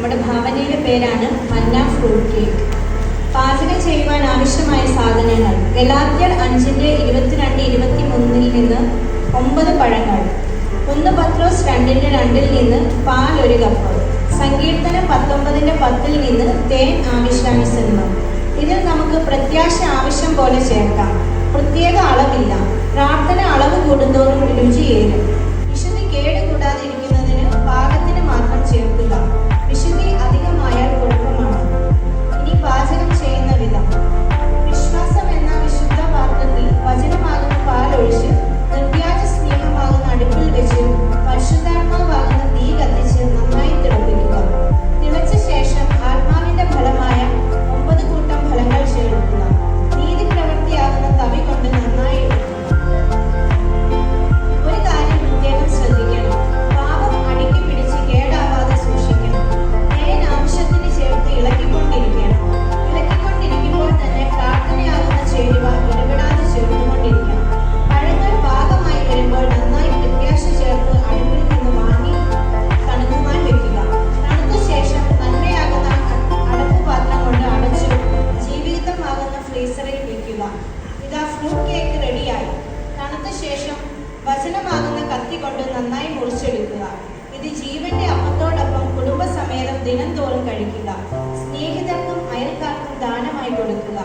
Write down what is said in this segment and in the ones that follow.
നമ്മുടെ ഭാവനയുടെ പേരാണ് മന്ന ഫ്രൂട്ട് കേക്ക് പാചകം ചെയ്യുവാൻ ആവശ്യമായ സാധനങ്ങൾ. ഗലാത്യർ അഞ്ചിന്റെ ഇരുപത്തിരണ്ട് ഇരുപത്തി മൂന്നിൽ നിന്ന് ഒമ്പത് പഴങ്ങൾ. ഒന്ന് പത്രോസ് രണ്ടിന്റെ രണ്ടിൽ നിന്ന് പാൽ ഒരു കപ്പ്. സങ്കീർത്തനം പത്തൊമ്പതിന്റെ പത്തിൽ നിന്ന് തേൻ ആവശ്യാനുസരണം ഇതിൽ നമുക്ക് പ്രത്യാശ ആവശ്യം പോലെ ചേർക്കാം. പ്രത്യേക അളവില്ല. പ്രാർത്ഥന അളവ് കൂടുന്തോറും രുചിയേറും. ഫ്രൂട്ട് കേക്ക് റെഡിയായി. തണുത്ത ശേഷം വചനമാകുന്ന കത്തി കൊണ്ട് നന്നായി മുറിച്ചെടുക്കുക. ഇത് ജീവന്റെ അപ്പത്തോടൊപ്പം കുടുംബസമേതം ദിനംതോറും കഴിക്കുക. സ്നേഹിതർക്കും അയൽക്കാർക്കും ദാനമായി കൊടുക്കുക.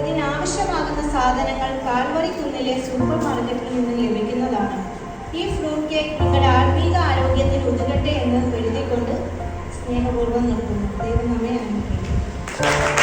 ഇതിനാവശ്യമാകുന്ന സാധനങ്ങൾ കാൽവറി കുന്നിലെ സൂപ്പർ മാർക്കറ്റിൽ നിന്ന് ലഭിക്കുന്നതാണ്. ഈ ഫ്രൂട്ട് കേക്ക് നിങ്ങളുടെ ആത്മീക ആരോഗ്യത്തിന് ഉതകട്ടെ എന്ന് എഴുതിക്കൊണ്ട് സ്നേഹപൂർവം നിർത്തുന്നു. ദൈവം നമ്മെ അനുഗ്രഹിക്കും